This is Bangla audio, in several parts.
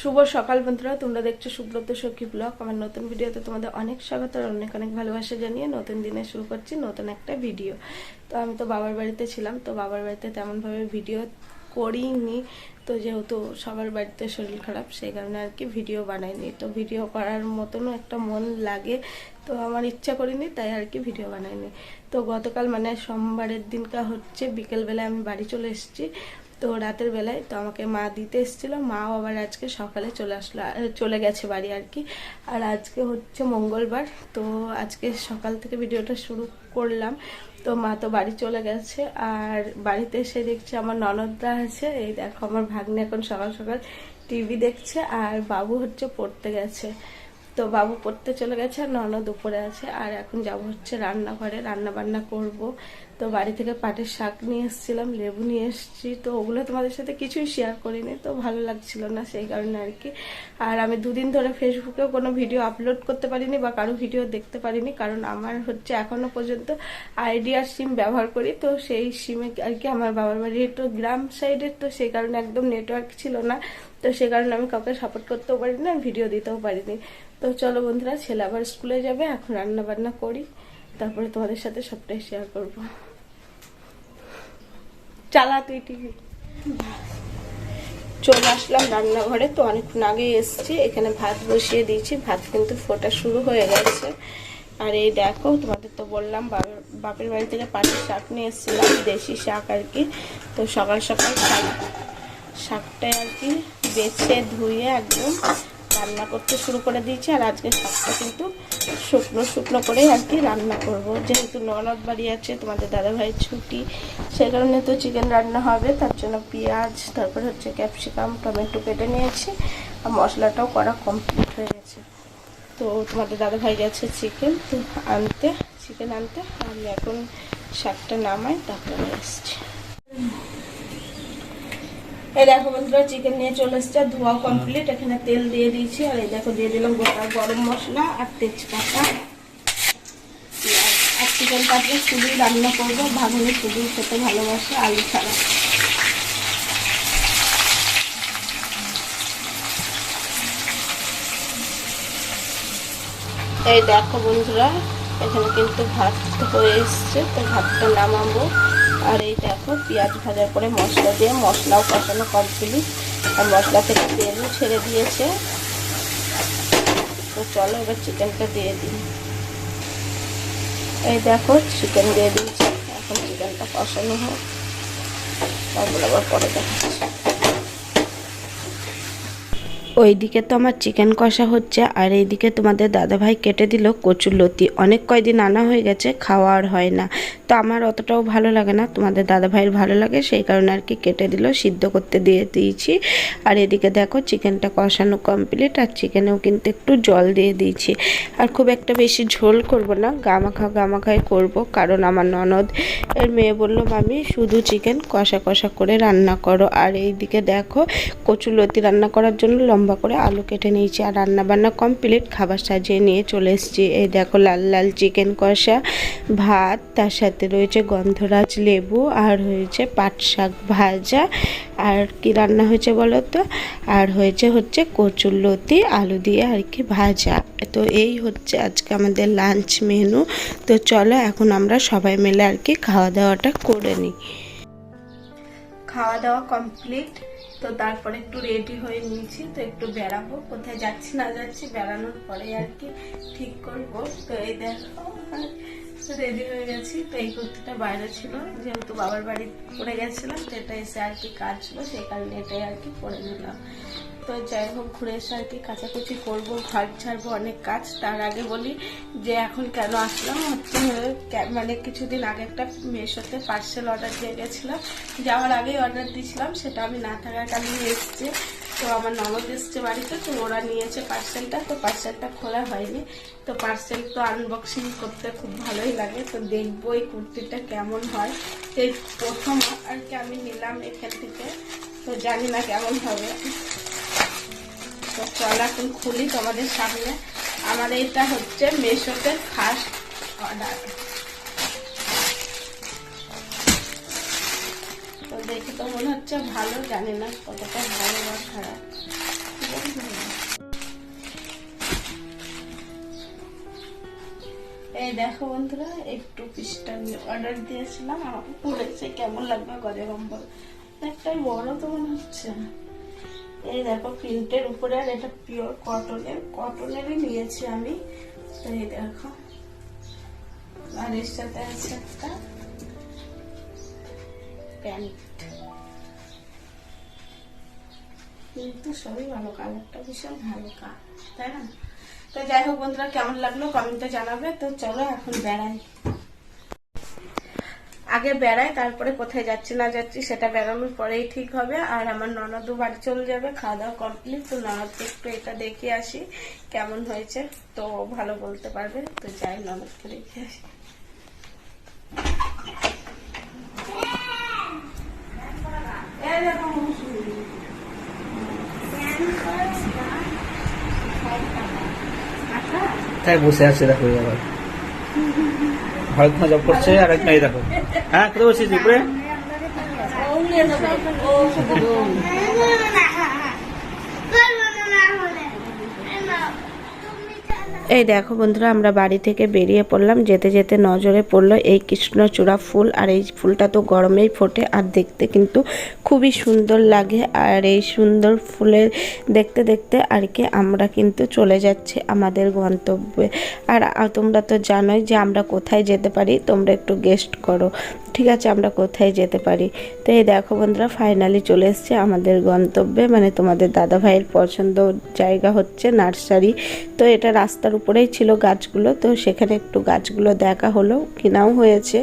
শুভ সকাল বন্ধুরা, তোমরা দেখছ সুব্রত সখী ব্লগ। আমার নতুন ভিডিওতে তোমাদের অনেক স্বাগত আর অনেক অনেক ভালোবাসা জানিয়ে নতুন দিনে শুরু করছি নতুন একটা ভিডিও। তো আমি তো বাবার বাড়িতে ছিলাম, তো বাবার বাড়িতে তেমনভাবে ভিডিও করিনি। তো যেহেতু সবার বাড়িতে শরীর খারাপ, সেই কারণে আর কি ভিডিও বানাইনি। তো ভিডিও করার মতনও একটা মন লাগে, তো আমার ইচ্ছা করিনি, তাই আর কি ভিডিও বানাইনি। তো গতকাল মানে সোমবারের দিনকা হচ্ছে, বিকেলবেলায় আমি বাড়ি চলে এসেছি। তো রাতের বেলায় তো আমাকে মা দিতে এসেছিল। মাও আবার আজকে সকালে চলে আসলো চলে গেছে বাড়ি আর কি। আর আজকে হচ্ছে মঙ্গলবার, তো আজকে সকাল থেকে ভিডিওটা শুরু করলাম। তো মা তো বাড়ি চলে গেছে আর বাড়িতে এসে দেখছি আমার ননদরা আছে। এই দেখো আমার ভাগ্নে এখন সকাল সকাল টিভি দেখছে আর বাবু হচ্ছে পড়তে গেছে। তো বাবু পড়তে চলে গেছে ননদ উপরে আছে, আর এখন যাব হচ্ছে রান্নাঘরে রান্না বান্না করব। তো বাড়ি থেকে পাটের শাক নিয়ে এসেছিলাম, লেবু নিয়ে এসেছি, তো ওগুলো তোমাদের সাথে কিছুই শেয়ার করিনি, তো ভালো লাগছিল না সেই কারণে আর কি। আর আমি দুদিন ধরে ফেসবুকেও কোনো ভিডিও আপলোড করতে পারিনি বা কারও ভিডিও দেখতে পারিনি, কারণ আমার হচ্ছে এখনও পর্যন্ত আইডিয়ার সিম ব্যবহার করি, তো সেই সিমে আর কি আমার বাবার বাড়ি একটু গ্রাম সাইডের তো সেই কারণে একদম নেটওয়ার্ক ছিল না, তো সেই কারণে আমি কাউকে সাপোর্ট করতেও পারিনি, আর ভিডিও দিতেও পারিনি। তো চলো বন্ধুরা, ছেলে আবার স্কুলে যাবে, এখন রান্না বান্না করি, তারপরে তোমাদের সাথে সবটাই শেয়ার করব। চালা তুই টিভি চলে আসলাম রান্নাঘরে, তো অনেকক্ষণ আগে এসেছি, এখানে ভাত বসিয়ে দিয়েছি, ভাত কিন্তু ফোটা শুরু হয়ে গেছে। আর এই দেখো, তোমাদের তো বললাম বাপের বাড়ি থেকে পাটের শাক নিয়ে এসেছিলাম, দেশি শাক আর কি। তো সকাল সকাল শাক শাকটা আর কি বেছে ধুয়ে একদম রান্না করতে শুরু করে দিয়েছি আর আজকে শাকটা কিন্তু শুকনো শুকনো করে আর কি রান্না করব। যেহেতু ননদ বাড়ি আছে, তোমাদের দাদাভাইয়ের ছুটি সেই কারণে তো চিকেন রান্না হবে, তার জন্য পেঁয়াজ, তারপরে হচ্ছে ক্যাপসিকাম, টমেটো কেটে নিয়েছি আর মশলাটাও করা কমপ্লিট হয়ে গেছে। তো তোমাদের দাদাভাই গেছে চিকেন তো আনতে, চিকেন আনতে, আমি এখন শাকটা নামাই, তারপরে এসছি এই দেখো বন্ধুরা চিকেন নিয়ে চলে এসছে ধোয়া কমপ্লিট এখানে তেল দিয়ে দিয়েছি। আর এই দেখো দিয়ে দিলাম গোটা গরম মশলা আর তেজপাতা। আর চিকেন পাতলে শুধুই রান্না করব। ভাগুনি শুধুই খেতে ভালোবাসে আলু ছাড়া। এই দেখো বন্ধুরা, এখানে কিন্তু ভাত হয়ে এসছে, তো ভাতটা নামাবো। আর এই দেখো, পেঁয়াজ ভাজার পরে মশলা দিয়ে মশলাও কষানো কমপ্লিট আর মশলা থেকে তেলও ছেড়ে দিয়েছে। তো চলো এবার চিকেনটা দিয়ে দিন এই দেখো চিকেন দিয়ে দিয়েছি। এখন চিকেনটা কষানো হোক। তারপর আবার পরে দেখাচ্ছি। ওইদিকে তো আমার চিকেন কষা হচ্ছে, আর এইদিকে তোমাদের দাদাভাই কেটে দিল কচুর লতি। অনেক কয়দিন আনা হয়ে গেছে, খাওয়া আর হয় না। তো আমার অতটাও ভালো লাগে না, তোমাদের দাদাভাইয়ের ভালো লাগে, সেই কারণে আর কি কেটে দিল, সিদ্ধ করতে দিয়ে দিয়েছি। আর এদিকে দেখো চিকেনটা কষানো কমপ্লিট আর চিকেনেও কিন্তু একটু জল দিয়ে দিয়েছি। আর খুব একটা বেশি ঝোল করব না, গামাখা গামাখাই করব, কারণ আমার ননদ এর মেয়ে বলল, মামি, শুধু চিকেন কষা কষা করে রান্না করো। আর এইদিকে দেখো কচুর লতি রান্না করার জন্য লম্বা করে আলু কেটে নিয়েছি আর রান্নাবান্না কমপ্লিট। খাবার সাজিয়ে নিয়ে চলে এসেছি। এই দেখো লাল লাল চিকেন কষা, ভাত, তার সাথে রয়েছে গন্ধরাজ লেবু আর হয়েছে পাট শাক ভাজা। আর কি রান্না হয়েছে বলো তো? আর হয়েছে হচ্ছে কচুর লতি, আলু দিয়ে আর কি ভাজা। তো এই হচ্ছে আজকে আমাদের লাঞ্চ মেনু তো চলো এখন আমরা সবাই মিলে আর কি খাওয়া দাওয়াটা করে নিই। খাওয়া দাওয়া কমপ্লিট। তো তারপরে একটু রেডি হয়ে নিয়েছি, তো একটু বেড়াবো। কোথায় যাচ্ছি না যাচ্ছি বেড়ানোর পরে আর কি ঠিক করব। তো এই দেখো রেডি হয়ে গেছি। তো এই কুর্তিটা বাইরে ছিল, যেহেতু বাবার বাড়ি পড়ে গেছিলাম, তো এটা এসে আর কি কাজ ছিল, সেই কারণে এটাই আর কি পরে নিলাম। তো যাই হোক, ঘুরে এসে আর কি কাচাকুচি করব ঘর ছাড়বো অনেক কাজ। তার আগে বলি যে এখন কেন আসলাম, হচ্ছে মানে কিছুদিন আগে একটা মেশোতে পার্সেল অর্ডার দিয়ে গেছিলাম যাওয়ার আগেই অর্ডার দিয়েছিলাম, সেটা আমি না থাকার কারণে এসছে। তো আমার ননদ এসছে বাড়িতে, তো ওরা নিয়েছে পার্সেলটা তো পার্সেলটা খোলা হয়নি। তো পার্সেল তো আনবক্সিং করতে খুব ভালোই লাগে, তো দেখব এই কুর্তিটা কেমন হয়। এই প্রথম আর কি আমি নিলাম এখান থেকে, তো জানি না কেমন হবে। তো চলো এখন খুলি তোমাদের সামনে। আমার এটা হচ্ছে মেশোতে ফার্স্ট অর্ডার তো দেখে তো মনে হচ্ছে ভালো, জানি না কতটা ভালো বা খারাপ। এই দেখো বন্ধুরা, একটু পিসটা অর্ডার দিয়েছিলাম আমাকে পড়েছে, কেমন লাগবে গজে কম্বল। একটাই বড় তো মনে হচ্ছে। এই দেখো প্রিন্টের উপরে আর এটা পিওর কটনের কটনেরই নিয়েছি আমি। তো এই দেখো আর এর সাথে আছে একটা প্যান্ট। কিন্তু সবই ভালো, কালারটা ভীষণ ভালো কাল তাই না? তো যাই হোক বন্ধুরা, কেমন লাগল কমেন্টে জানাবে। তো চলো এখন বেড়াই। আগে বেড়াই তারপরে কোথায় যাচ্ছি না যাচ্ছি সেটা বেড়ানোর পরেই ঠিক হবে। আর আমার ননদও বাড়ি চলে যাবে খাওয়া দাওয়া কমপ্লিট তো ননদকে একটু এটা দেখে আসি, কেমন হয়েছে। তো ভালো বলতে পারবে। তো যাই, ননদকে দেখে আসি। তাই বসে আছে, দেখো আবার ভারত জব করছে আর এক মেয়ে দেখো হ্যাঁ কোথায় বসেছি উপরে এই দেখো বন্ধুরা, আমরা বাড়ি থেকে বেরিয়ে পড়লাম। যেতে যেতে নজরে পড়ল এই কৃষ্ণচূড়া ফুল, আর এই ফুলটা তো গরমেই ফোটে, আর দেখতে কিন্তু খুবই সুন্দর লাগে। আর এই সুন্দর ফুলের দেখতে দেখতে আর কি আমরা কিন্তু চলে যাচ্ছি আমাদের গন্তব্যে। আর তোমরা তো জানোই যে আমরা কোথায় যেতে পারি, তোমরা একটু গেস্ট করো। ঠিক আছে, আমরা কোথায় যেতে পারি? তো এই দেখো বন্ধুরা ফাইনালি চলে এসছে আমাদের গন্তব্যে। মানে তোমাদের দাদা ভাইয়ের পছন্দ জায়গা হচ্ছে নার্সারি। তো এটা রাস্তার উপরেই ছিল গাছগুলো। তো সেখানে একটু গাছগুলো দেখা হলো, কেনাও হয়েছে।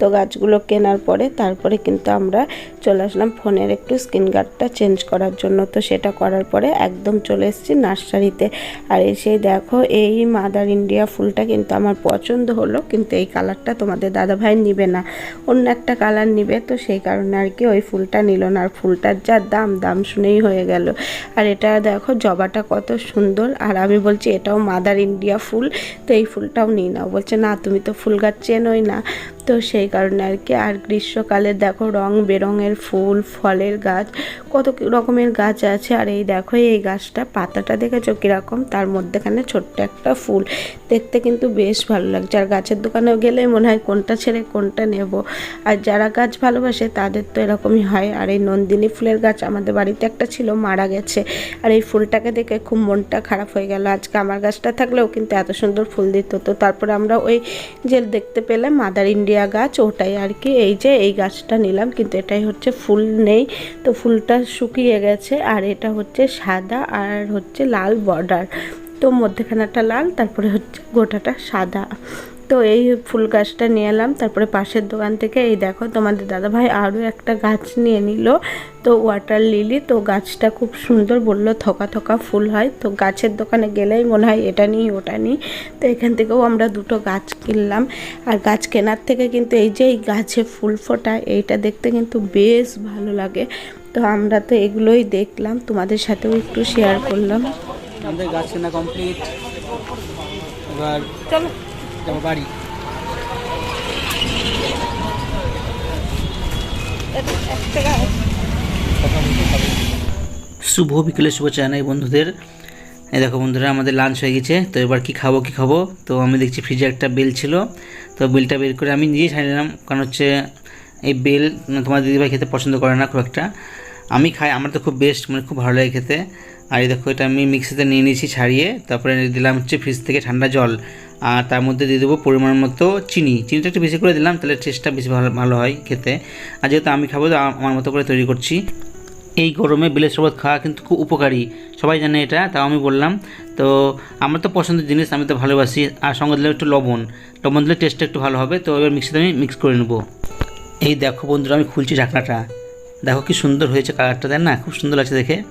তো গাছগুলো কেনার পরে তারপরে কিন্তু আমরা চলে আসলাম ফোনের একটু স্ক্রিন গার্ডটা চেঞ্জ করার জন্য। তো সেটা করার পরে একদম চলে এসেছি নার্সারিতে। আর এসে দেখো, এই মাদার ইন্ডিয়া ফুলটা কিন্তু আমার পছন্দ হলো, কিন্তু এই কালারটা তোমাদের দাদা ভাই নিবে না। অন্য একটা কালার নিবে, তো সেই কারণে আর কি ওই ফুলটা নিল না। আর ফুলটার যা দাম দাম শুনেই হয়ে গেল। আর এটা দেখো, জবাটা কত সুন্দর। আর আমি বলছি, এটাও মাদার ইন্ডিয়া ফুল, তো এই ফুলটাও নিই নাও। বলছে, না, তুমি তো ফুল গাছ চেনোই না। তো সেই কারণে আর কি। আর গ্রীষ্মকালে দেখো রং বেরঙের ফুল, ফলের গাছ, কত রকমের গাছ আছে। আর এই দেখো, এই গাছটা, পাতাটা দেখেছ কীরকম? তার মধ্যেখানে ছোট্ট একটা ফুল। দেখতে কিন্তু বেশ ভালো লাগছে। আর গাছের দোকানে গেলে মনে হয় কোনটা ছেড়ে কোনটা নেব। আর যারা গাছ ভালোবাসে, তাদের তো এরকমই হয়। আর এই নন্দিনী ফুলের গাছ আমাদের বাড়িতে একটা ছিল, মারা গেছে। আর এই ফুলটাকে দেখে খুব মনটা খারাপ হয়ে গেল। আজকে আমার গাছটা থাকলেও কিন্তু এত সুন্দর ফুল দিত। তো তারপরে আমরা ওই যে দেখতে পেলাম মাদার ইন্ডিয়া গাছ, ওটাই আর কি। এই যে এই গাছটা নিলাম, কিন্তু এটাই হচ্ছে ফুল নেই। তো ফুলটা শুকিয়ে গেছে, আর এটা হচ্ছে সাদা আর হচ্ছে লাল বর্ডার তো মধ্যেখানাটা লাল, তারপরে হচ্ছে গোটাটা সাদা। তো এই ফুল গাছটা নিয়ে এলাম। তারপরে পাশের দোকান থেকে এই দেখো তোমাদের দাদাভাই আরও একটা গাছ নিয়ে নিল। তো ওয়াটার লিলি তো গাছটা খুব সুন্দর বলল থকা থকা ফুল হয়। তো গাছের দোকানে গেলেই মনে হয় এটা নিই ওটা নিই। তো এখান থেকেও আমরা দুটো গাছ কিনলাম। আর গাছ কেনার থেকে কিন্তু এই যে এই গাছে ফুল ফোটা এইটা দেখতে কিন্তু বেশ ভালো লাগে। তো আমরা তো এগুলোই দেখলাম তোমাদের সাথেও একটু শেয়ার করলাম। আমাদের গাছ কেনা কমপ্লিট এবার চলো। যাব, বাড়ি। শুভ বিকেলে শুভ জানাই বন্ধুদের। এই দেখো বন্ধুরা, আমাদের লাঞ্চ হয়ে গেছে। তো এবার কি খাব কি খাব? তো আমি দেখছি ফ্রিজে একটা বেল ছিল। তো বেলটা বের করে আমি নিজেই ছাড়িয়ে নিলাম। কারণ হচ্ছে এই বেল তোমার দিদিভাই খেতে পছন্দ করে না খুব একটা। আমি খাই, আমার তো খুব বেস্ট মানে খুব ভালো লাগে খেতে। আর এই দেখো, এটা আমি মিক্সিতে নিয়ে নিয়েছি ছাড়িয়ে। তারপরে দিলাম হচ্ছে ফ্রিজ থেকে ঠান্ডা জল। আর তার মধ্যে দিয়ে দেবো পরিমাণ মতো চিনি। চিনিটা একটু বেশি করে দিলাম, তাহলে টেস্টটা বেশি ভালো ভালো হয় খেতে। আর যেহেতু আমি খাব আমার মতো করে তৈরি করছি। এই গরমে বেলের শরবত খাওয়া কিন্তু খুব উপকারী। সবাই জানে এটা, তাও আমি বললাম। তো আমার তো পছন্দের জিনিস, আমি তো ভালোবাসি। আর সঙ্গে দিলে একটু লবণ। লবণ দিলে টেস্টটা একটু ভালো হবে, তো এবার মিক্সিতে আমি মিক্স করে নেব। এই দেখো বন্ধুরা, আমি খুলছি ঢাকনাটা। দেখো কি সুন্দর হয়েছে কালারটা দেন না? খুব সুন্দর লাগছে দেখে।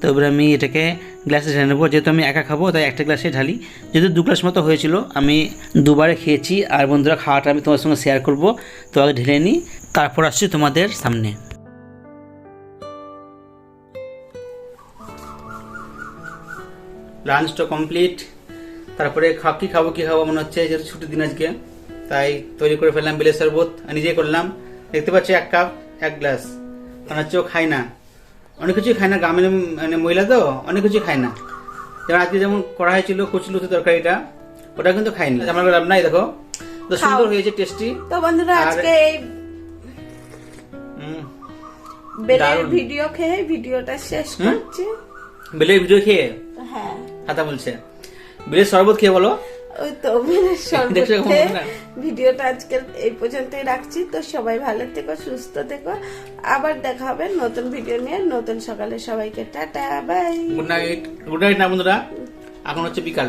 তো এবার আমি এটাকে গ্লাসে ঢেলে নেব। যেহেতু আমি একা খাব, তাই একটা গ্লাসে ঢালি। যেহেতু দু গ্লাস মতো হয়েছিল, আমি দুবারে খেয়েছি। আর বন্ধুরা, খাওয়াটা আমি তোমার সঙ্গে শেয়ার করব। তো আগে ঢেলে নিই, তারপর আসছি তোমাদের সামনে। লাঞ্চটা কমপ্লিট তারপরে খা কী খাব কী খাব মনে হচ্ছে, যেহেতু ছুটির দিন আজকে। তাই তৈরি করে ফেললাম বেলের শরবত। নিজেই করলাম। দেখতে পাচ্ছি, এক কাপ এক গ্লাস মনে হচ্ছে খায় না। অনেক কিছুই খায় না গ্রামের মানে মহিলা তো অনেক কিছুই খায় না। যেমন আজকে যেমন করা হয়েছিল কচুলুতে তরকারিটা ওটা কিন্তু খাইনি। আমার লাভ নাই দেখো। তো সুন্দর হয়েছে টেস্টি তো বন্ধুরা আজকে এই বেলের ভিডিও খেয়ে ভিডিওটা শেষ করছি। বেলের ভিডিও খেয়ে? হ্যাঁ। কথা বলছে। বেলের শরবত খেয়ে বলো। ওই তো? ভিডিওটা আজকে এই পর্যন্তই রাখছি। তো সবাই ভালো থেকো সুস্থ থেকো। আবার দেখা হবে নতুন ভিডিও নিয়ে। নতুন সকালে সবাইকে tata bye. Good night good night না বন্ধুরা। এখন হচ্ছে বিকাল।